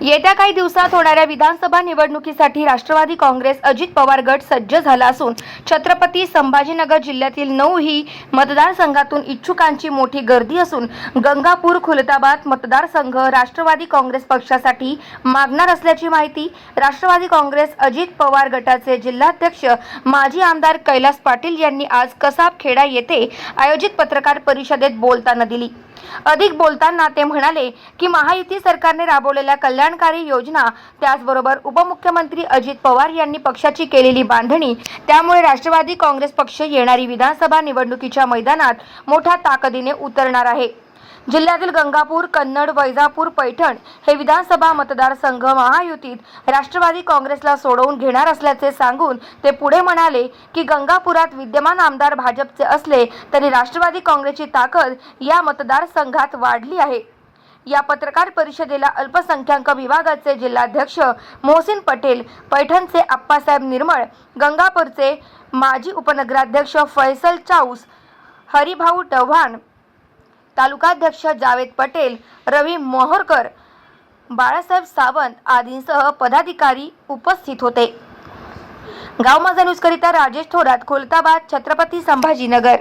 येत्या काही दिवसात होणाऱ्या विधानसभा निवडणुकीसाठी राष्ट्रवादी काँग्रेस अजित पवार गट सज्ज झाला असून छत्रपती संभाजीनगर जिल्ह्यातील नऊही मतदारसंघातून इच्छुकांची मोठी गर्दी असून गंगापूर खुलताबाद मतदारसंघ राष्ट्रवादी काँग्रेस पक्षासाठी मागणार असल्याची माहिती राष्ट्रवादी काँग्रेस अजित पवार गटाचे जिल्हाध्यक्ष माजी आमदार कैलास पाटील यांनी आज कसाबखेडा येथे आयोजित पत्रकार परिषदेत बोलताना दिली. अधिक बोलताना ते म्हणाले की महायुती सरकारने राबवलेल्या कल्याण कल्याणकारी योजना त्याचबरोबर उपमुख्यमंत्री अजित पवार यांनी पक्षाची केलेली बांधणी त्यामुळे राष्ट्रवादी काँग्रेस पक्ष येणारी विधानसभा निवडणुकीच्या मैदानात मोठ्या ताकदीने उतरणार आहे. जिल्ह्यातील गंगापूर कन्नड वैजापूर पैठण हे विधानसभा मतदारसंघ महायुतीत राष्ट्रवादी काँग्रेसला सोडवून घेणार असल्याचे सांगून ते पुढे म्हणाले की गंगापुरात विद्यमान आमदार भाजपचे असले तरी राष्ट्रवादी काँग्रेसची ताकद या मतदारसंघात वाढली आहे. या पत्रकार परिषदेला अल्पसंख्याक विभागाचे जिल्हाध्यक्ष मोहसिन पटेल पैठणचे आप्पासाहेब निर्मळ गंगापूरचे माजी उपनगराध्यक्ष फैसल चाऊस हरिभाऊ चव्हाण तालुकाध्यक्ष जावेद पटेल रवी मोहरकर बाळासाहेब सावंत आदींसह पदाधिकारी उपस्थित होते. गाव माझा न्यूजकरिता राजेश थोरात खुलताबाद छत्रपती संभाजीनगर.